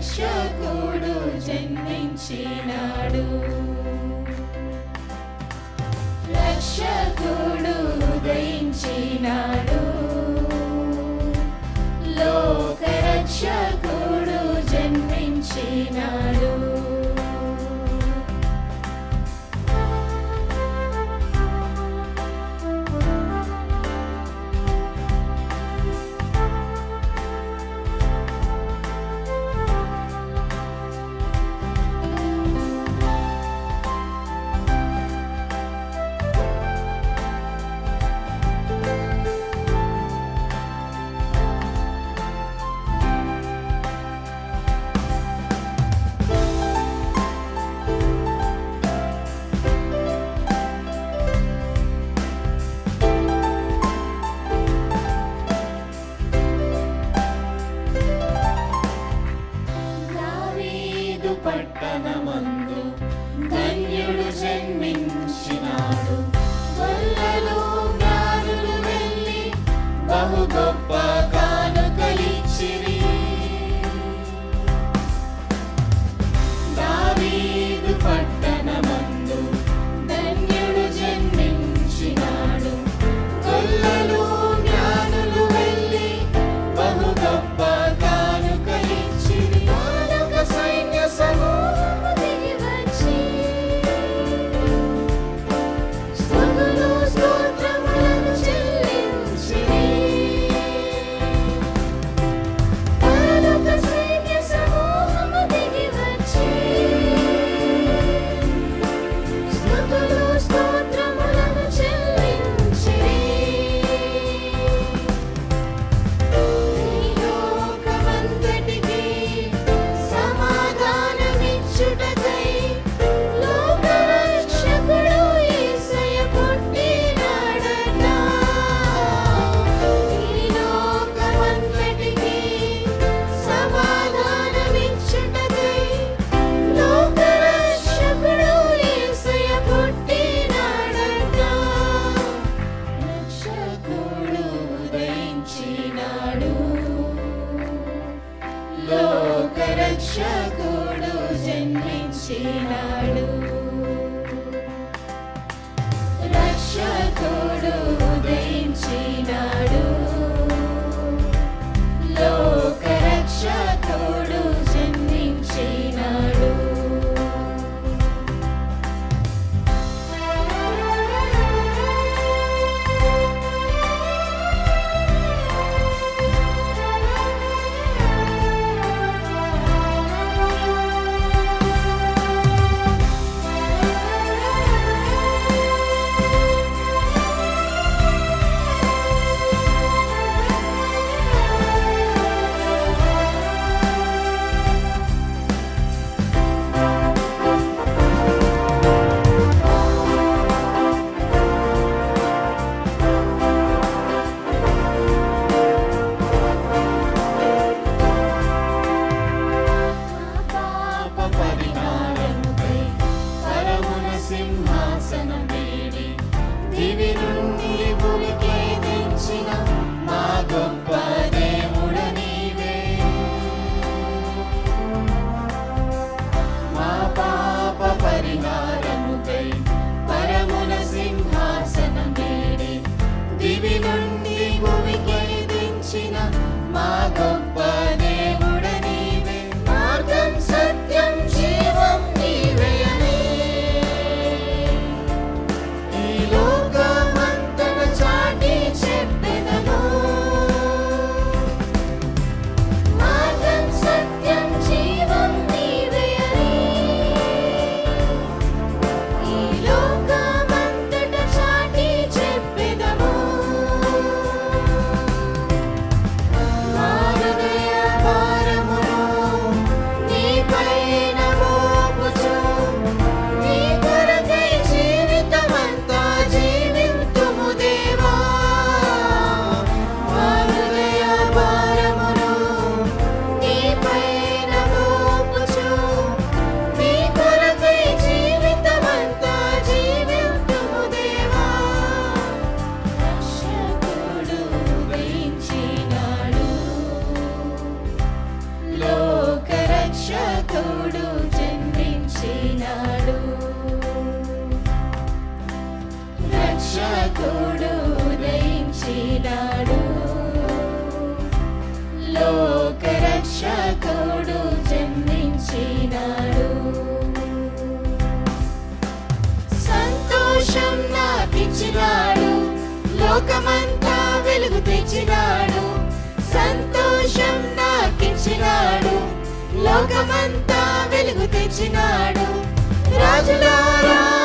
రక్షకుడు జన్మించినాడు. రక్షకుడు ఉదయించినాడు. బహు గొప్ప కానుకలిచ్చిరి. నాకిచ్చినాడు రాజులారా